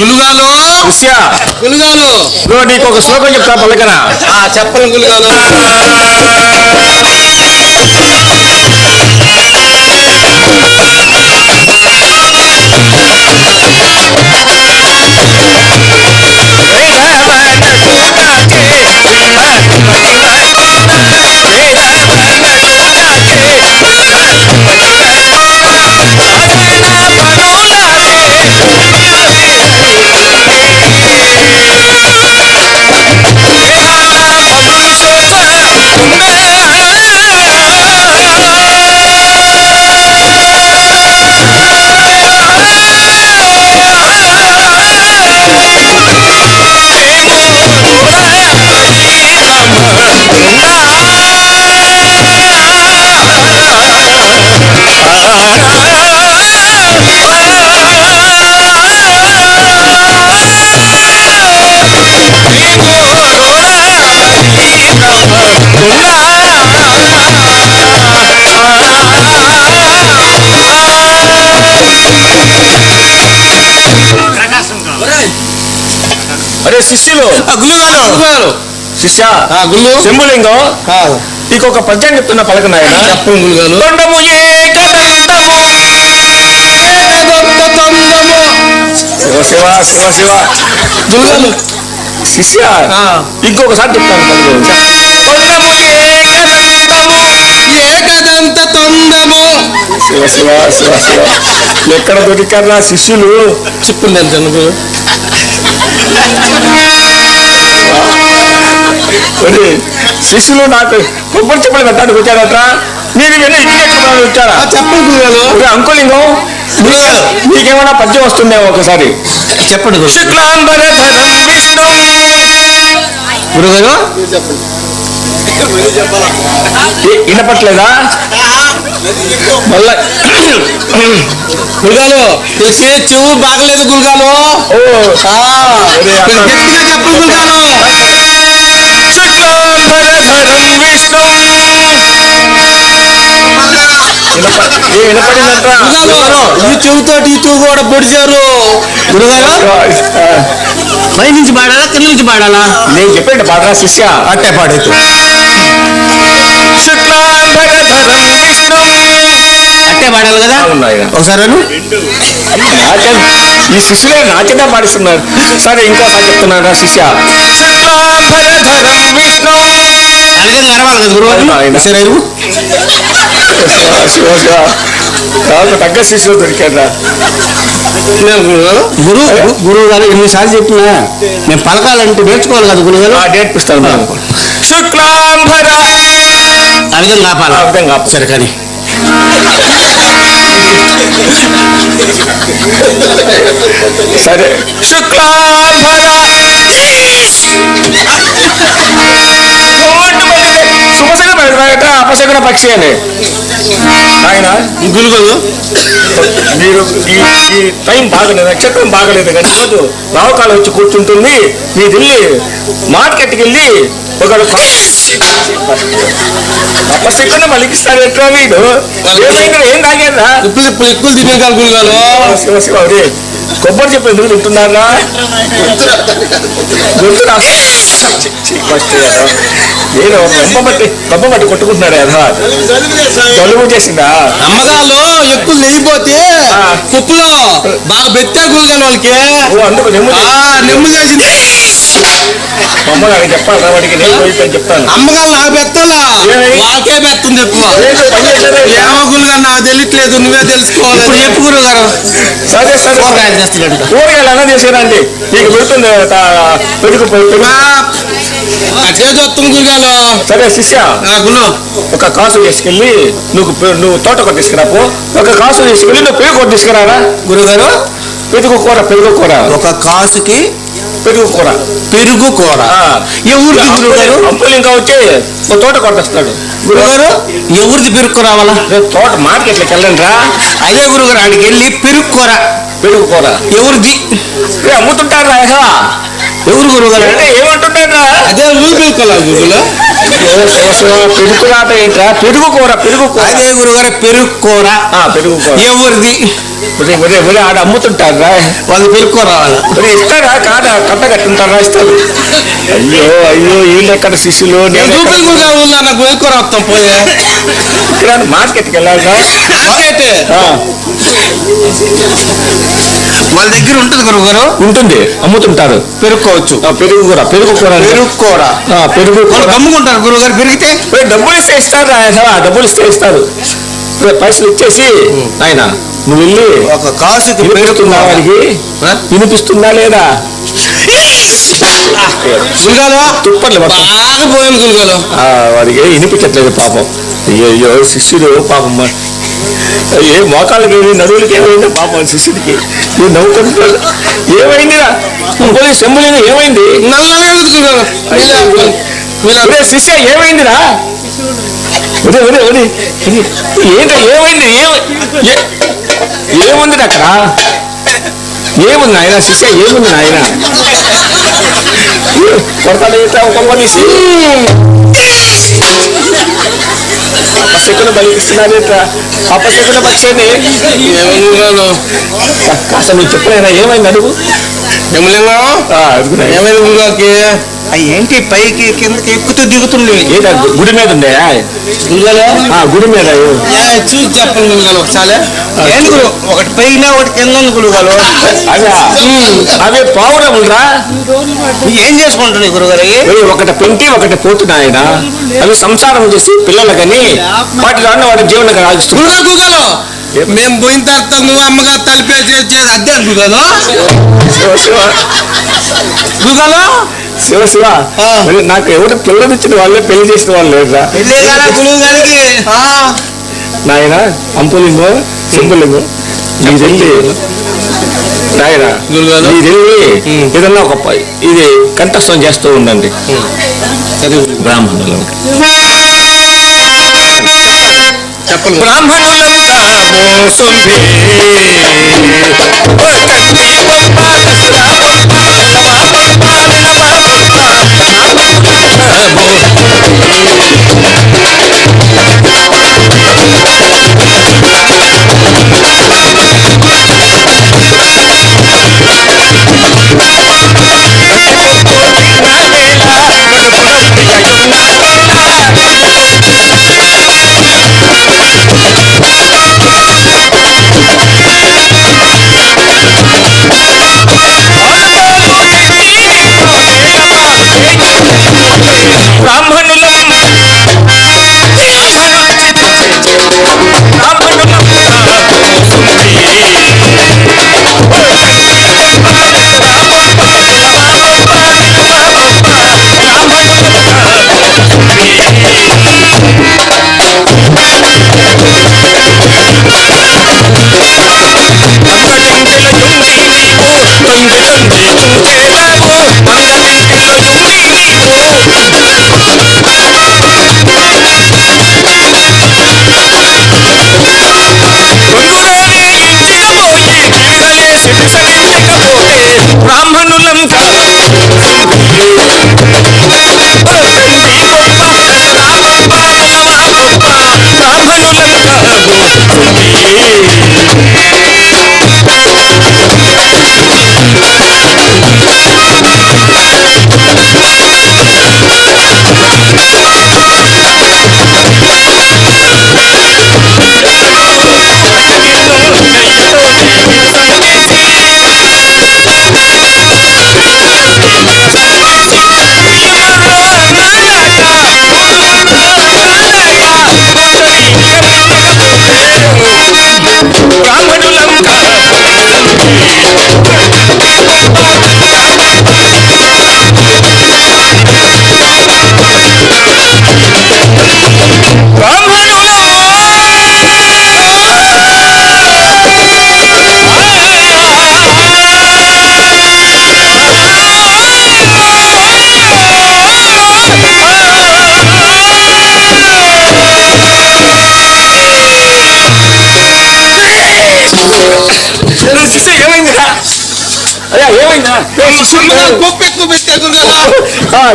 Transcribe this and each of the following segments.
గులుగాలు? గులుగాలు. ఇదిగో నీకు ఒక శ్లోకం చెప్తా పలకరా ఆ చెప్పండి గులుగాలు. శిష్యులు. గులుగాలు శిష్య. గుళ్ళు శంభులింగం నీకు ఒక పద్యం చెప్తున్నా తొండము. ఏకదంతము శివ శివ శివ. శివ శిష్య. ఇంకొకసారి చెప్తాను పలుకు. తొండము ఏకదంతము ఏకదంత తొండము. శివ శివ శివ శివ. ఎక్కడ దొరికారా శిష్యులు? చెప్పింది ఎంత నువ్వు ఒరే, శిష్యులు నాకు కొబ్బరి చెప్పలు పెట్టడానికి వచ్చాడట నేను విన్న ఇటు నేర్చుకోవడానికి వచ్చాడా చెప్పండి అంకులింగం. నీకేమైనా పద్యం వస్తుందేమో ఒకసారి. చెప్పండి గురుగారు. వినపట్లేదా? మళ్ళా గురుగాలు తెలిసి చెవు బాగలేదు గురుగాలు గట్టిగా చెప్పండి గురుగాలు ఈ చెవుతోటి ఈ చెవు కూడా పొడిచారు. గురుగారు? పై నుంచి పాడాలా కింద నుంచి పాడాలా? నేను చెప్పండి పాడరా శిష్య. అట్టే పాడైతే శుక్లాంబరధరం అట్టే పాడాలి కదా. ఒకసారి ఈ శిష్యులే నాకేదా పాడిస్తున్నారు. సరే ఇంకోసారి చెప్తున్నారా శిష్య. తగ్గ శిష్యులు దొరికారా గురువు. గురువు గారు ఎన్నిసార్లు చెప్పినా నేను పలకాలంటే నేర్చుకోవాలి కదా గురువు గారు? ఆ, నేర్పిస్తాను. శుక్లాంబర. ఆపాలి ఆ విధంగా ఆపు. సరే కానీ సరే. శుక్లాంబర శుభశకన పెడతాయట అపశకన పక్షి అని. ఆయన? గురుగారు మీరు ఈ ఈ టైం బాగలేదు? నక్షత్రం బాగలేదు కానీ రోజు రావకాలం వచ్చి కూర్చుంటుంది. మీరు వెళ్ళి మార్కెట్కి వెళ్ళి ఒక అపశకన మలికిస్తాడు ఎట్లా వీడు? ఏమైంది ఏం తాగేదా? ఇప్పుడు ఇప్పుడు ఎక్కువ శివ శివ కొబ్బరి చెప్పు ఎందుకు తింటున్నారా? ఫస్ట్. నేను కొట్టుకుంటున్నాడు కదా చేసిందా? అమ్మగాలు ఎక్కువ లేకపోతే. కుప్పులో బాగా బెత్తా గురుగారు వాళ్ళకి. అందుకు నెమ్ము ఆ, నెమ్ము చేసింది. అమ్మ నాకు చెప్పాలి వాడికి నేను పోయిపోయి చెప్తాను. అమ్మగారు నాకు బెత్తలా ఏమై? వాళ్ళకే బెత్తుంది ఎక్కువ. ఏంటో పని చేశారా? ఏమో గురుగారు నాకు తెలియట్లేదు నువ్వే తెలుసుకోవాలి. ఇప్పుడు చెప్పు సరే సరే. కూరగాయలు చేస్తున్నాడు కూరగాయలు అన్న చేసానండి నీకు పెడుతుంది. అట్లే చూస్తాం సరే శిష్య. గురు ఒక కాసు తీసుకెళ్ళి నువ్వు నువ్వు తోట కొట్టి తీసుకురాపో ఒక కాసు తీసుకెళ్ళి నువ్వు పెరుగు కొట్టి తీసుకురారా? గురుగారు. పెరుగు కూర పెరుగు కూర. ఒక కాసుకి పెరుగు కూర. పెరుగు కూర. ఏ ఊరికి గురుగారు? అంపులు ఇంకా వచ్చి ఓ తోట కొట్టేస్తాడు గురుగారు ఎవరిది పెరుగు రావాలా? రేపు తోట మార్కెట్లోకి వెళ్ళండి రా. అదే గురుగారు ఆడికి వెళ్ళి పెరుగు కూర. పెరుగు కూర. ఎవరిది అమ్ముతుంటారు రా యశవ? ఎవరు గురుగారు అంటే ఏమంటుంటారా అదే పిలుకోలే గురువులు? పెరుగు రాట ఏంట్రా? పెరుగు కూర పెరుగు కూర. అదే గురుగారు పెరుగు కూర. ఆ, పెరుగు కూర. ఎవరిది? ఆడ అమ్ముతుంటారా వాళ్ళు పెరుగు కూర రావాలి? ఒరే ఇస్తారా? కాదా? కట్ట కట్టుంటారా? ఇస్తారు. అయ్యో అయ్యో వీళ్ళు ఎక్కడ శిష్యులు? నేను పిలుకుగా ఉన్నా నాకు పెరుగు కూర వస్తాం పోయే. ఇక్కడ మార్కెట్కి మార్కెట్ ఆ, వాళ్ళ దగ్గర ఉంటుంది గురుగారు ఉంటుంది. అమ్ముతుంటారు. పెరుక్కోవచ్చు ఆ, పెరుగు కూర. పెరుగు కూర. పెరుగు కూర. పెరుగు కూర. గమ్ముకుంటారు గురుగారు పెరిగితే. డబ్బులు ఇస్తే ఇస్తారు డబ్బులు ఇస్తే ఇస్తారు. పైసలు ఇచ్చేసి ఆయన నువ్వు వెళ్ళి ఒక కాసుకి పెరుగు వినిపిస్తుందా వాడికి? వినిపిస్తుందా లేదా? గురుగాలు? తుప్పర్లు మొత్తం బాగా పోయింది గురుగాలు. ఆ, వాడికి వినిపించట్లేదు పాపం. అయ్యో శిష్యుడు పాపం ఏ మోకాళ్ళకి నడువులకి ఏమైంది పాపం శిష్యుడికి? నువ్వు నవ్వుకుంటున్నాడు. ఏమైందిరా పోలీస్ సెంబులింగ్ ఏమైంది? నల్లగా ఉంది శిష్య ఏమైందిరా ఒరే ఒరే ఒరే ఏంటో ఏమైంది? ఏముంది అక్కడ? ఏముంది నాయన శిష్య ఏముంది నాయన కొడతాడేట ఒక మనిషి అపశకున బలిస్తున్నాడేట అపశకున పక్షేని గురుగాలు కాస్త నువ్వు చెప్పలేనా ఏమైంది అడుగు యమలింగం ఆ, అడుగునా. ఏమైంది గురుగాకి అవి ఏంటి పైకి కిందకి ఎక్కుతూ దిగుతుండే? ఏంటా గు- గుడి మీద ఉండే? గుడి మీద చూసి చెప్పండి గురుగాలు ఒకసారి. ఏంటి గురు? ఒకటి పైన ఒకటి కింద గురుగాలు అవే పావురములరా ఏం చేసుకుంటున్నాయి గురుగారు? ఒకటి పెంటి ఒకటి పోతుంది ఆయన. అవి సంసారం చేసి పిల్లలకని వాటి దాన్ని వాటి జీవన గురుగారు గురుగాలు మేము పోయిన తర్వాత నువ్వు అమ్మగారు తలిపేసి వచ్చేది అదే శివ శివ. ఆ. మరి నాకు ఎవరు పిల్లలు ఇచ్చిన వాళ్ళే పెళ్ళి చేసిన వాళ్ళు గారికి? నాయన అంపులింగు సింపులింగు. మీరెళ్ళి నాయన గురుగారు. మీరెళ్ళి ఏదన్నా ఒక ఇది కంఠస్థం చేస్తూ ఉండండి. బ్రాహ్మణులు. చెప్పండి బ్రాహ్మణులంతా சொல்லி to me.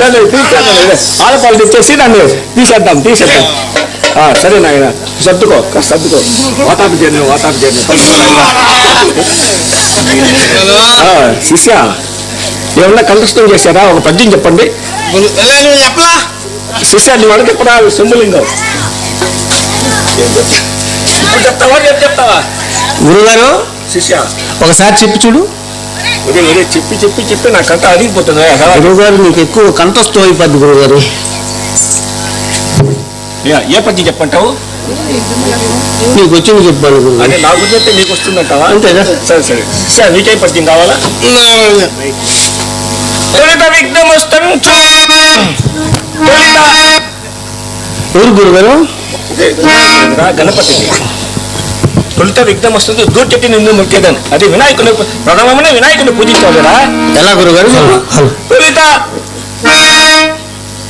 దాన్ని తీసేద్దాం ఇదే. ఆడపాలు తెచ్చేసి దాన్ని తీసేద్దాం తీసేద్దాం. ఆ, సరే నాయన సర్దుకో సర్దుకో. వాతాపు చేయండి వాతాపు చేయండి శిష్య ఏమన్నా కంఠస్థం చేశారా? ఒక పద్యం చెప్పండి. నువ్వు చెప్పలా శిష్య నువ్వు అడిగి సొమ్ములింగం? ఇప్పుడు చెప్తావా? చెప్తావా? గురుగారు శిష్య ఒకసారి చెప్పి చూడు. ఒరే చెప్పి చెప్పి చెప్పి నా కంట అడిగిపోతుంది గురుగారు నీకు ఎక్కువ కంఠస్థం అయిపోద్ది గురుగారు ఏ- ఏ పద్యం చెప్పంటావు? నీకు వచ్చింది చెప్పాను గురుగారు అదే నాకు చెప్తే నీకు వస్తుందంటావా? అంతేనా? సరే సరే. సార్ నీకే పద్యం కావాలా? తొలిత విఘ్నమస్తంచు తొలిత ఎవరు గురుగారు రా తొలిత విఘ్నమస్తుంది దూర్చెట్టి నిన్ను మొక్కేదని అది వినాయకుని ప్రథమమైన వినాయకుని పూజించాలిరా ఎలా గురుగారు? తొలిత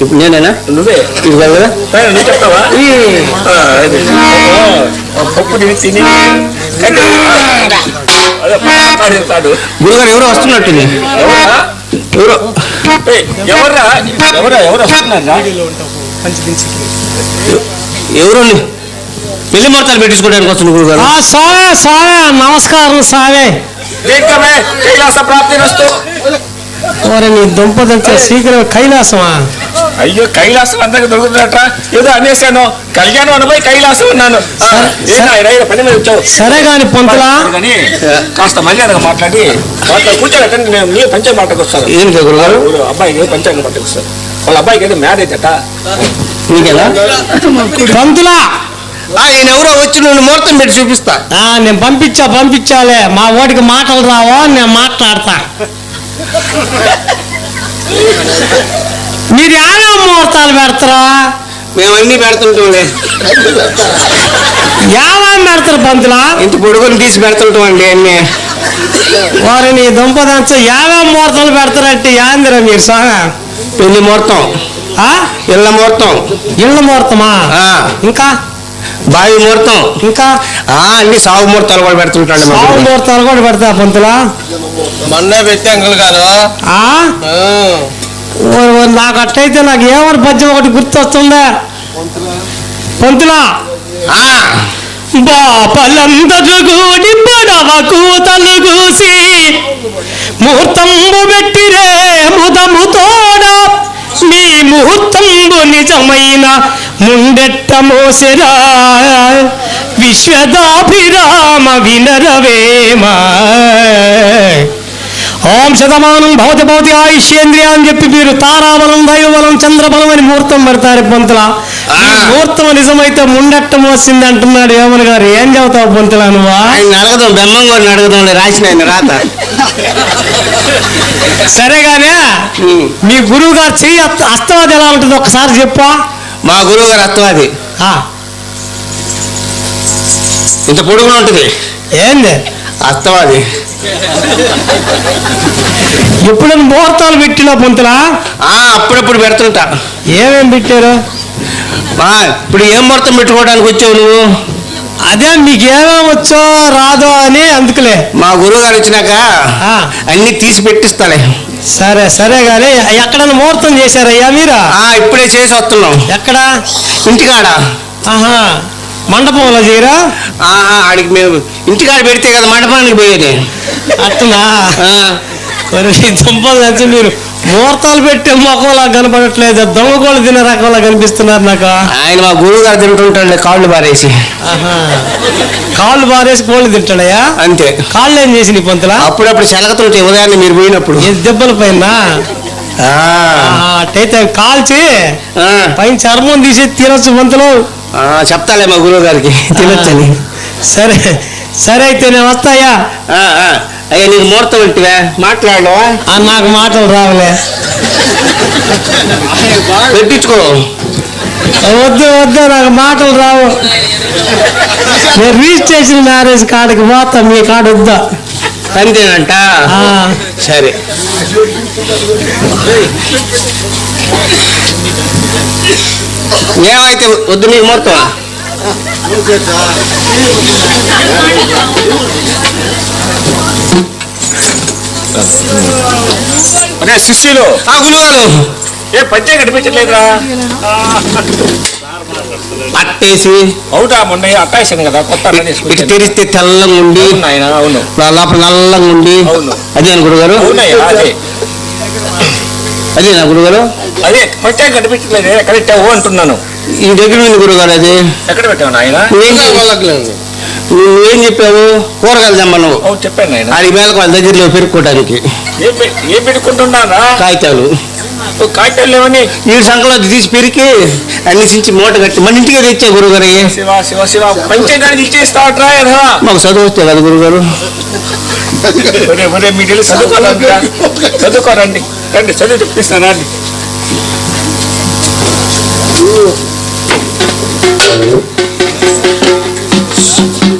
ఇప్పుడు నేనేనా? నువ్వే. ఇది కాదు కదా? నువ్వు చెప్తావా? పప్పు తిని తిని. గురుగారు ఎవరు వస్తున్నట్టుంది ఎవరా? ఎవరు ఎవరా? ఎవరు వస్తున్నారా? ఎవరు? పెళ్ళి ముహూర్తాలు పెట్టించుకోవడానికి వస్తుంది గురుగారు. ఆ స్వామి స్వామి నమస్కారం స్వామి దీర్ఘమే కైలాస ప్రాప్తి వస్తూ. ఓరే నీ దుంపదంటే శీఘ్రం కైలాసమా? అయ్యో కైలాసం అందరికి దొరుకుతున్నట్ట ఏదో అనేసాను కళ్యాణం అనబోయి కైలాసం ఏ ఈడ పని మీద వచ్చావు సరే గాని పొంతులా. కానీ కాస్త మర్యాదగా మాట్లాడి మాట్లాడి కూర్చోబెట్టండి. నేను నీ పంచాయతీ మాటకు వస్తాను ఏంటి గురుగారు. ఊరు అబ్బాయికి పంచాంగం పట్టుకొస్తారు వాళ్ళ అబ్బాయికి ఏదో మ్యారేజ్ అట. నీకేనా పంతులా ఆ, ఈయన ఎవరో వచ్చి నువ్వు ముహూర్తం పెట్టి చూపిస్తా. ఆ, నేను పంపించా పంపించాలే. మా ఓటికి మాటలు రావా నేను మాట్లాడతా. మీరు యాభై ముహూర్తాలు పెడతారా? మేము అన్ని పెడుతుంటాంలే. యాభై పెడతారు పంతులా? ఇంత పొడుగులు తీసి పెడుతుంటాం అండి అన్ని. వారి నీ దుంపదంచ యాభై ముహూర్తాలు పెడతారంటే యాందిరా మీరు స్వామి? పెళ్ళి ముహూర్తం. ఆ? ఇళ్ళ ముహూర్తం. ఇళ్ళ ముహూర్తమా? ఆ, ఇంకా? బావి ముహూర్తం. ఇంకా? ఆ, అన్ని సాగు ముహూర్తాలు కూడా పెడుతుంటాడు సాగు. ముహూర్తాలు కూడా పెడతా పంతులా. మొన్నే పెట్టాం గారు. ఆ? ఓ- ఓ నాకు అట్టయితే నాకు ఏమని పద్యం ఒకటి గుర్తొస్తుందా? పంతులా. బాపలందరు గూడి పడవ కూతలు కూసి ముహూర్తంబు పెట్టిరే ముదము తోడ. మీ ముహూర్తంబు నిజమైన ముండెట్ట మోసెరా విశ్వదాభిరామ వినరవేమా. ఓం శతమానం భవతి భవతి ఆయుష్యేంద్రియ అని చెప్పి మీరు తారాబలం దైవబలం చంద్రబలం అని ముహూర్తం పెడతారు పంతుల. ముహూర్తం నిజమైతే ముండెట్ట మోసింది అంటున్నాడు ఏమని గారు? ఏం చెబుతావు పంతుల నువ్వా ఆయన అడగదాం బెమ్మం కూడా అడగదాం రాసిన ఆయన రాత. సరేగానే మీ గురువు గారు చెయ్యి అస్త- అస్తవాది ఎలా ఉంటుంది ఒకసారి చెప్పా. మా గురువు గారు అత్తవాది ఆ, ఇంత పొడుగున ఉంటుంది? ఏంది? అత్తవాది ఎప్పుడైనా ముహూర్తాలు పెట్టినా పంతులా? ఆ అప్పుడప్పుడు పెడుతుంటా. ఏమేం పెట్టారు? ఇప్పుడు ఏం ముహూర్తం పెట్టుకోవడానికి వచ్చావు నువ్వు? అదే మీకు ఏమేమి వచ్చో రాదో అని అందుకులే. మా గురువు గారు వచ్చినాక ఆ. అన్ని తీసి పెట్టిస్తాలే. సరే సరే గానీ ఎక్కడైనా ముహూర్తం చేశారయ్యా మీరా? ఆ ఇప్పుడే చేసి వస్తున్నాం. ఎక్కడ? ఇంటికాడ. ఆహా మండపంలో చేయరా? ఆ, ఆ, ఆడికి మేము ఇంటికాడ పెడితే కదా మండపానికి పోయేది. అట్లా ఆ, దుంపలు తెచ్చి మీరు ముహూర్తాలు పెట్టే మొక్కలా కనపడట్లేదు. దొంగకోళ్ళు తినే రకంలా కనిపిస్తున్నారు నాకు. ఆయన మా గురువు గారు తింటుంటాడు కాళ్ళు బారేసి. కాళ్ళు బారేసి కోళ్ళు తింటాడయ్యా? అంతే. కాళ్ళు ఏం చేసి నీ పొంతులా? అప్పుడప్పుడు చెలకతుంటాయి ఉదయాన్నే మీరు పోయినప్పుడు. దెబ్బల పైన? అట్టయితే కాల్చి పైన చర్మం తీసి తినొచ్చు పొంతులు. చెప్తాలే మా గురువు గారికి తినొచ్చని సరే సరే అయితే నేను వస్తాయా. అయ్యా నీకు ముహూర్తం ఉంటివా మాట్లాడవా? ఆ, నాకు మాటలు రావులే. పెట్టించుకో. వద్దు వద్దు నాకు మాటలు రావు. నేను రిజిస్ట్రేషన్ మ్యారేజ్ కార్డుకి పోతా మీ కార్డు వద్దా? అంతేనంట ఆ. సరే. ఏమైతే వద్దు నీకు ముహూర్తం ఆ గురుగారు ఏ పంచే కనిపించలేదురా అట్టేసి అవుటా మొన్న అట్టాయిసాను కదా కొత్త ఇటు. తెరిస్తే తెల్లంగా ఉండి అవును అవును. లోపల నల్లంగా ఉండి. అవును. అదే గురుగారు అదే. అదే నా గురుగారు అదే పంచే కనిపించలేదు ఎక్కడ అంటున్నాను. ఈ దగ్గర ఉంది గురుగారు అది. ఎక్కడ పెట్టావు నాయన? నువ్వు ఏం చెప్పావు? కూరగాయలు తెమ్మ నువ్వు. చెప్పాను ఆడి మేలకు వాళ్ళ దగ్గరలో పెరుక్కోవడానికి పెట్టుకుంటున్నారా కాగితాలు. కాగితాలు ఈ సంఖలో తీసి పెరికి అన్నిసించి మూట కట్టి మన ఇంటికి తెచ్చా గురుగారు మాకు చదువు వస్తే కదా గురుగారు మీరు చదువుకోరండి. రండి చదువు చెప్పిస్తాను రండి. you.